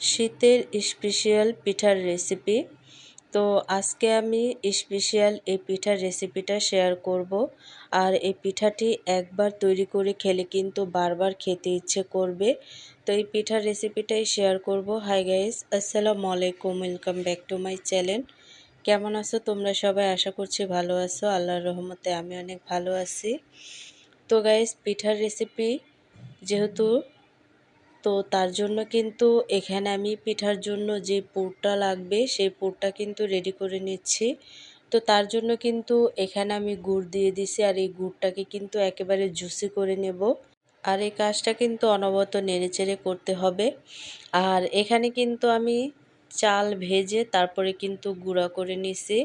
শীতের স্পেশাল পিঠার রেসিপি তো আজকে আমি স্পেশাল এই পিঠার রেসিপিটা শেয়ার করব। আর এই পিঠাটি একবার তৈরি করে খেলে কিন্তু বারবার খেতে ইচ্ছে করবে। তো এই পিঠার রেসিপিটাই শেয়ার করব। হাই গাইস আসসালামু আলাইকুম welcome back to my channel কেমন আছো তোমরা সবাই? আশা করছি ভালো আছো। আল্লাহর রহমতে আমি অনেক ভালো আছি। তো গাইস পিঠার রেসিপি যেহেতু তো তার জন্য কিন্তু এখানে আমি পিঠার জন্য যে পুরটা লাগবে, সেই পুরটা কিন্তু রেডি করে নিচ্ছি। তো তার জন্য কিন্তু এখানে আমি গুড় দিয়ে দিছি আর এই গুড়টাকে কিন্তু একেবারে জুসি করে নেব। আর এই কাজটা কিন্তু অনবরত নেড়েচেড়ে করতে হবে। আর এখানে কিন্তু আমি চাল ভেজে তারপরে কিন্তু গুঁড়া করে নিছি।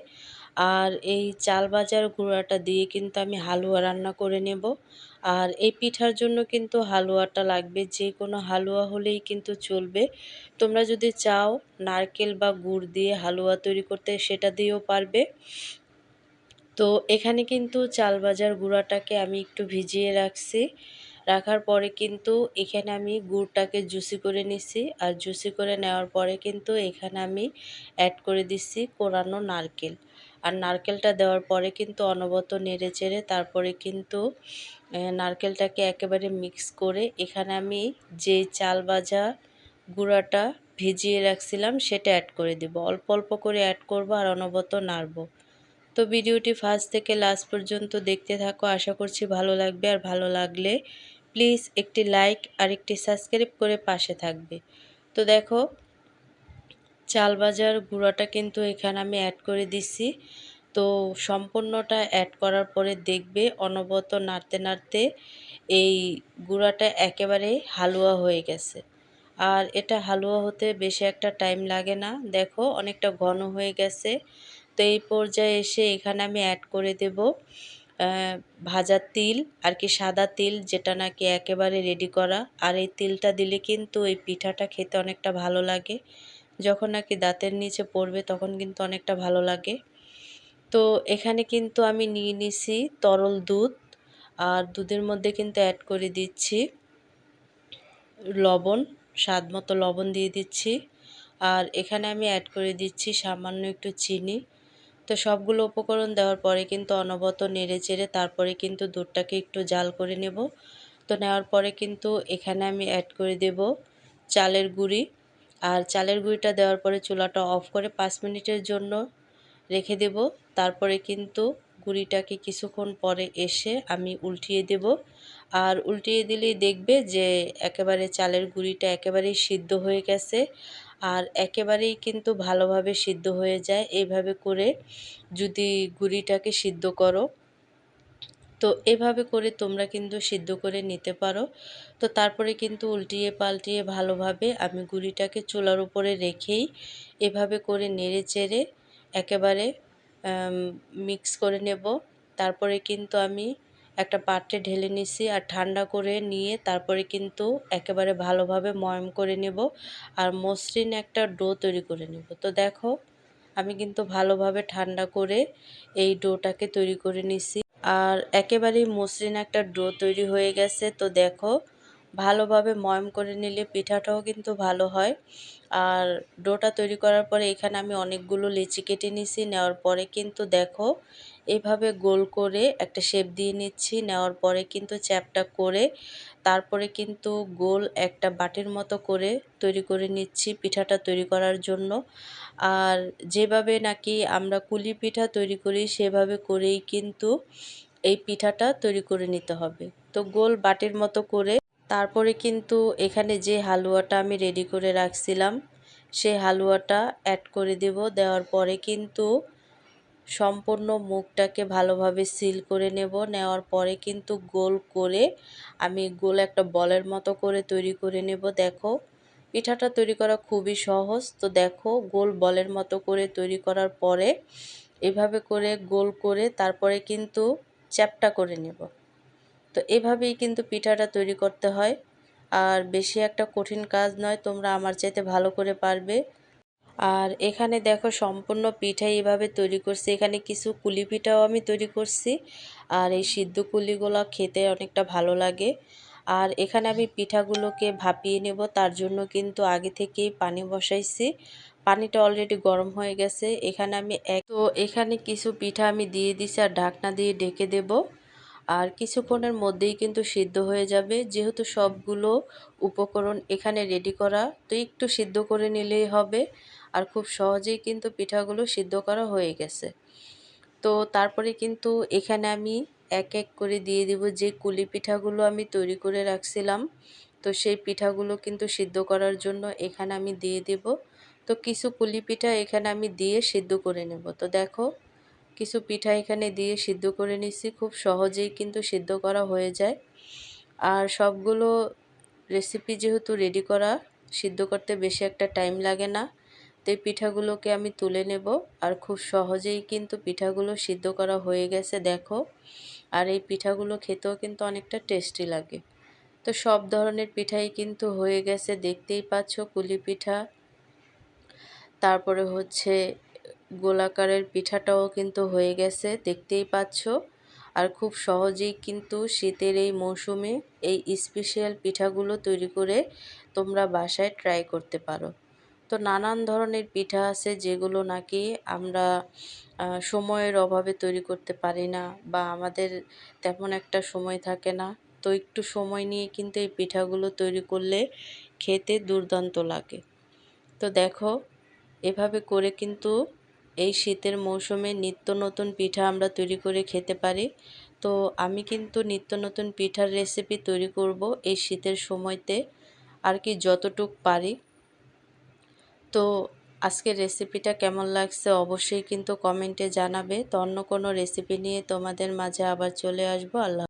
আর এই চাল বাজার গুঁড়াটা দিয়ে কিন্তু আমি হালুয়া রান্না করে নেব। আর এই পিঠার জন্য কিন্তু হালুয়াটা লাগবে, যে কোনো হালুয়া হলেই কিন্তু চলবে। তোমরা যদি চাও নারকেল বা গুড় দিয়ে হালুয়া তৈরি করতে, সেটা দিয়েও পারবে। তো এখানে কিন্তু চাল বাজার গুঁড়াটাকে আমি একটু ভিজিয়ে রাখছি। রাখার পরে কিন্তু এখানে আমি গুড়টাকে জুসি করে নিছি। আর জুসি করে নেওয়ার পরে কিন্তু এখানে আমি অ্যাড করে দিচ্ছি কোরানো নারকেল। আর নারকেলটা দেওয়ার পরে কিন্তু অনবত নেড়ে চেড়ে তারপরে কিন্তু নারকেলটাকে একেবারে মিক্স করে এখানে আমি যে চাল ভাজা গুঁড়াটা ভিজিয়ে রাখছিলাম সেটা অ্যাড করে দেব। অল্প অল্প করে অ্যাড করব আর অনবত নাড়ব। তো ভিডিওটি ফার্স্ট থেকে লাস্ট পর্যন্ত দেখতে থাকো, আশা করছি ভালো লাগবে। আর ভালো লাগলে প্লিজ একটি লাইক আর একটি সাবস্ক্রাইব করে পাশে থাকবে। তো দেখো চাল বাজার গুঁড়াটা কিন্তু এখানে আমি অ্যাড করে দিছি। তো সম্পূর্ণটা অ্যাড করার পরে দেখবে অনবত নাড়তে নাড়তে এই গুঁড়াটা একেবারে হালুয়া হয়ে গেছে। আর এটা হালুয়া হতে বেশি একটা টাইম লাগে না। দেখো অনেকটা ঘন হয়ে গেছে। তো এই পর্যায়ে এসে এখানে আমি অ্যাড করে দেব ভাজা তিল আর কি সাদা তিল যেটা নাকি একেবারে রেডি করা। আর এই তিলটা দিলে কিন্তু এই পিঠাটা খেতে অনেকটা ভালো লাগে। যখন নাকি দাঁতের নিচে পড়বে তখন কিন্তু অনেকটা ভালো লাগে। তো এখানে কিন্তু আমি নিয়ে নিছি তরল দুধ, আর দুধের মধ্যে কিন্তু অ্যাড করে দিচ্ছি লবণ, স্বাদ মতো লবণ দিয়ে দিচ্ছি। আর এখানে আমি অ্যাড করে দিচ্ছি সামান্য একটু চিনি। তো সবগুলো উপকরণ দেওয়ার পরে কিন্তু অনবত নেড়ে চেড়ে তারপরে কিন্তু দুধটাকে একটু জাল করে নেব। তো নেওয়ার পরে কিন্তু এখানে আমি অ্যাড করে দেব চালের গুঁড়ি। আর চালের গুঁড়িটা দেওয়ার পরে চুলাটা অফ করে পাঁচ মিনিটের জন্য রেখে দেব। তারপরে কিন্তু গুঁড়িটাকে কিছুক্ষণ পরে এসে আমি উল্টিয়ে দেব। আর উল্টিয়ে দিলেই দেখবে যে একেবারে চালের গুঁড়িটা একেবারেই সিদ্ধ হয়ে গেছে আর একেবারেই কিন্তু ভালোভাবে সিদ্ধ হয়ে যায়। এইভাবে করে যদি গুঁড়িটাকে সিদ্ধ করো তো এভাবে করে তোমরা কিন্তু সিদ্ধ করে নিতে পারো। তো তারপরে কিন্তু উল্টিয়ে পাল্টিয়ে ভালোভাবে আমি গুঁড়িটাকে চুলার উপরে রেখেই এভাবে করে নেড়ে চেড়ে একেবারে মিক্স করে নেব। তারপরে কিন্তু আমি একটা পাত্রে ঢেলে নিছি আর ঠান্ডা করে নিয়ে তারপরে কিন্তু একেবারে ভালোভাবে ময়ম করে নেব আর মসৃণ একটা ডো তৈরি করে নেব। তো দেখো, আমি কিন্তু ভালোভাবে ঠান্ডা করে এই ডোটাকে তৈরি করে নিছি। আর একেবারেই মসৃণ একটা ডো তৈরি হয়ে গেছে। তো দেখো ভালোভাবে ময়ম করে নিলে পিঠাটাও কিন্তু ভালো হয়। আর ডোটা তৈরি করার পরে এখানে আমি অনেকগুলো লেচি কেটে নিছি, নেওয়ার পরে কিন্তু দেখো এভাবে গোল করে একটা শেপ দিয়ে নিচ্ছি, নেওয়ার পরে কিন্তু চ্যাপটা করে তারপরে কিন্তু গোল একটা বাটির মতো করে তৈরি করে নিচ্ছি পিঠাটা তৈরি করার জন্য। আর যেভাবে নাকি আমরা কুলি পিঠা তৈরি করি সেভাবে করেই কিন্তু এই পিঠাটা তৈরি করে নিতে হবে। তো গোল বাটির মতো করে তারপরে কিন্তু এখানে যে হালুয়াটা আমি রেডি করে রাখছিলাম সেই হালুয়াটা অ্যাড করে দেব। দেওয়ার পরে কিন্তু সম্পূর্ণ মুখটাকে ভালোভাবে সিল করে নেব। নেওয়ার পরে কিন্তু গোল করে আমি গোল একটা বলের মতো করে তৈরি করে নেব। দেখো, পিঠাটা তৈরি করা খুবই সহজ। তো দেখো, গোল বলের মতো করে তৈরি করার পরে এভাবে করে গোল করে তারপরে কিন্তু চ্যাপটা করে নেব। তো এভাবেই কিন্তু পিঠাটা তৈরি করতে হয়। আর বেশি একটা কঠিন কাজ নয়, তোমরা আমার চাইতে ভালো করে পারবে। আর এখানে দেখো সম্পূর্ণ পিঠা এভাবে তৈরি করছি। এখানে কিছু কুলি পিঠাও আমি তৈরি করছি। আর এই সিদ্ধ কুলিগুলো খেতে অনেকটা ভালো লাগে। আর এখানে আমি পিঠাগুলোকে ভাপিয়ে নেব, তার জন্য কিন্তু আগে থেকেই পানি বসাইছি। পানিটা অলরেডি গরম হয়ে গেছে। এখানে আমি এক তো এখানে কিছু পিঠা আমি দিয়ে দিছি আর ঢাকনা দিয়ে ডেকে দেব। আর কিছুক্ষণের মধ্যেই কিন্তু সিদ্ধ হয়ে যাবে। যেহেতু সবগুলো উপকরণ এখানে রেডি করা, তো একটু সিদ্ধ করে নিলেই হবে। আর খুব সহজেই কিন্তু পিঠাগুলো সিদ্ধ করা হয়ে গেছে। তো তারপরে কিন্তু এখানে আমি এক এক করে দিয়ে দিব যে কুলি পিঠাগুলো আমি তৈরি করে রাখছিলাম। তো সেই পিঠাগুলো কিন্তু সিদ্ধ করার জন্য এখানে আমি দিয়ে দেব। তো কিছু কুলি পিঠা এখানে আমি দিয়ে সিদ্ধ করে নেব। তো দেখো কিছু পিঠা এখানে দিয়ে সিদ্ধ করে নিছি খুব সহজেই কিন্তু সিদ্ধ করা হয়ে যায়। আর সবগুলো রেসিপি যেহেতু রেডি করা, সিদ্ধ করতে বেশি একটা টাইম লাগে না। তো এই পিঠাগুলোকে আমি তুলে নেব। আর খুব সহজেই কিন্তু পিঠাগুলো সিদ্ধ করা হয়ে গেছে, দেখো। আর এই পিঠাগুলো খেতেও কিন্তু অনেকটা টেস্টি লাগে। তো সব ধরনের পিঠাই কিন্তু হয়ে গেছে, দেখতেই পাচ্ছ, কুলি পিঠা। তারপরে হচ্ছে গোলাকারের পিঠাটাও কিন্তু হয়ে গেছে, দেখতেই পাচ্ছ। আর খুব সহজেই কিন্তু শীতের এই মৌসুমে এই স্পেশাল পিঠাগুলো তৈরি করে তোমরা বাসায় ট্রাই করতে পারো। তো নানান ধরনের পিঠা আছে যেগুলো নাকি আমরা সময়ের অভাবে তৈরি করতে পারি না বা আমাদের তেমন একটা সময় থাকে না। তো একটু সময় নিয়ে কিন্তু এই পিঠাগুলো তৈরি করলে খেতে দুর্দান্ত লাগে। তো দেখো, এভাবে করে কিন্তু এই শীতের মৌসুমে নিত্য নতুন পিঠা আমরা তৈরি করে খেতে পারি। তো আমি কিন্তু নিত্য নতুন পিঠার রেসিপি তৈরি করব এই শীতের সময়তে আর কি যতটুক পারি। তো আজকের রেসিপিটা কেমন লাগছে অবশ্যই কিন্তু কমেন্টে জানাবে। তো অন্য কোনো রেসিপি নিয়ে তোমাদের মাঝে আবার চলে আসব। আল্লাহ